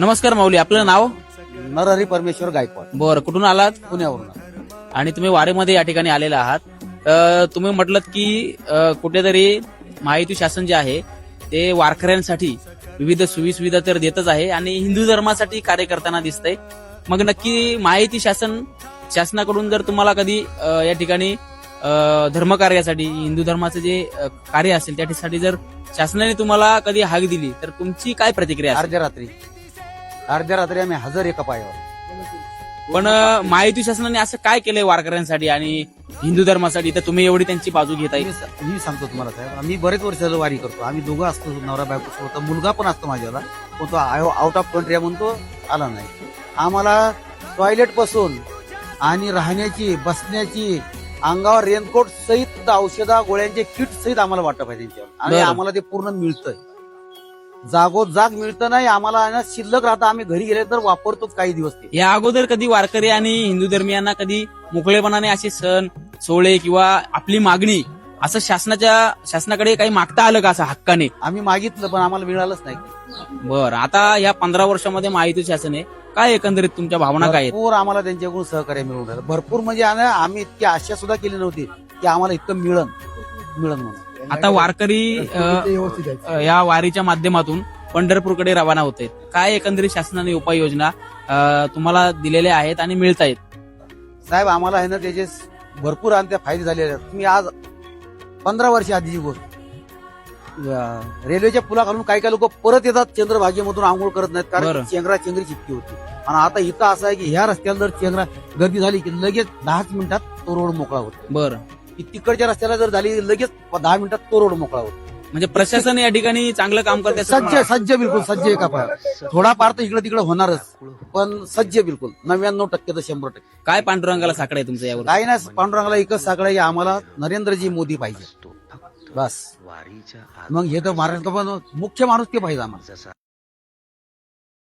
नमस्कार माऊली आपलं नाव? नरहरी परमेश्वर गायकवाड. बरं कुठून आलात? पुण्यावरून आणि तुम्ही वारीमध्ये या ठिकाणी आलेला आहात. अ, तुम्ही म्हटलं की अ, कुठेतरी महायुती शासन जे आहे ते वारकऱ्यांसाठी विविध सुविधा तर देतच आहे आणि हिंदू धर्मासाठी कार्य करताना दिसतंय. मग नक्की महायुती शासन शासनाकडून जर तुम्हाला कधी अ, या ठिकाणी अ, धर्मकार्यासाठी हिंदू धर्माचं जे अ, कार्य असेल त्यासाठी जर शासनाने तुम्हाला कधी हाक दिली तर तुमची काय प्रतिक्रिया असेल? अर्ध्या रात्री अर्ध्या रात्री आम्ही हजर एका पायावर. पण अ, महायुती शासनाने असं काय केलंय वारकऱ्यांसाठी आणि हिंदू धर्मासाठी? तर तुम्ही एवढी त्यांची बाजू घेताय. मी स- मी सांगतो तुम्हाला साहेब आम्ही बरेच वर्ष झालं वारी करतो. आम्ही दोघं असतो नवरा बायको सोबत मुलगा पण असतो माझ्याला. पण तो आउट ऑफ कंट्री म्हणतो आला नाही. आम्हाला टॉयलेटपासून आणि राहण्याची बसण्याची अंगावर रेनकोट सहित औषधा गोळ्यांचे किट सहित आम्हाला वाटप आहे त्यांच्यावर. आणि बरं. आम्हाला ते पूर्ण मिळतंय. जागोजाग मिळतं नाही आम्हाला आहे ना शिल्लक राहतं. आम्ही घरी गेले तर वापरतो काही दिवस ते. या अगोदर कधी वारकरी आणि हिंदू धर्मियांना कधी मोकळेपणाने असे सण सोहळे किंवा आपली मागणी असं शासनाच्या शासनाकडे काही मागता आलं का असं हक्काने? आम्ही मागितलं पण आम्हाला मिळालंच नाही. बरं आता या पंधरा वर्षामध्ये महायुती शासन आहे. काय एकंदरीत तुमच्या भावना काय आहेत? भरपूर आम्हाला त्यांच्याकडून सहकार्य मिळून राहिलं भरपूर म्हणजे आम्ही इतकी आशा सुद्धा केली नव्हती की आम्हाला इतकं मिळन मिळन म्हणून. आता वारकरी अ, या वारीच्या माध्यमातून पंढरपूरकडे रवाना होते काय एकंदरीत शासनाने उपाययोजना अ, तुम्हाला दिलेल्या आहेत आणि मिळत आहेत? साहेब आम्हाला आहे ना त्याचे भरपूर आणि त्या फायदे झालेले आहेत. तुम्ही आज पंधरा वर्ष आधीची गोष्ट अं, रेल्वेच्या पुलाखालून काही काही लोक परत येतात चंद्रभागेमधून आंघोळ करत नाहीत बरं. कारण चेंगरा चेंगरी चिटकी होती. आणि आता इथं असं आहे की ह्या रस्त्याला जर चेंगरा गर्दी झाली की लगेच दहाच मिनिटात तो रोड मोकळा होतो. बरं. की तिकडच्या रस्त्याला जर झाली लगेच दहा मिनिटात तो रोड मोकळा होतो. म्हणजे प्रशासन या ठिकाणी चांगलं काम करते सज्ज सज्ज बिलकुल सज्ज एका पाय थोडा पार तर इकडे तिकडे होणारच पण सज्ज बिलकुल. नव्याण्णव टक्के तर शंभर टक्के. काय पांडुरंगाला साकडं आहे तुमचं यावर काही नाही पांडुरंगाला एकच साकडं आहे की आम्हाला नरेंद्रजी मोदी पाहिजे. बस. मग हे तर महाराष्ट्र पण मुख्य माणूस ते पाहिजे आम्हाला.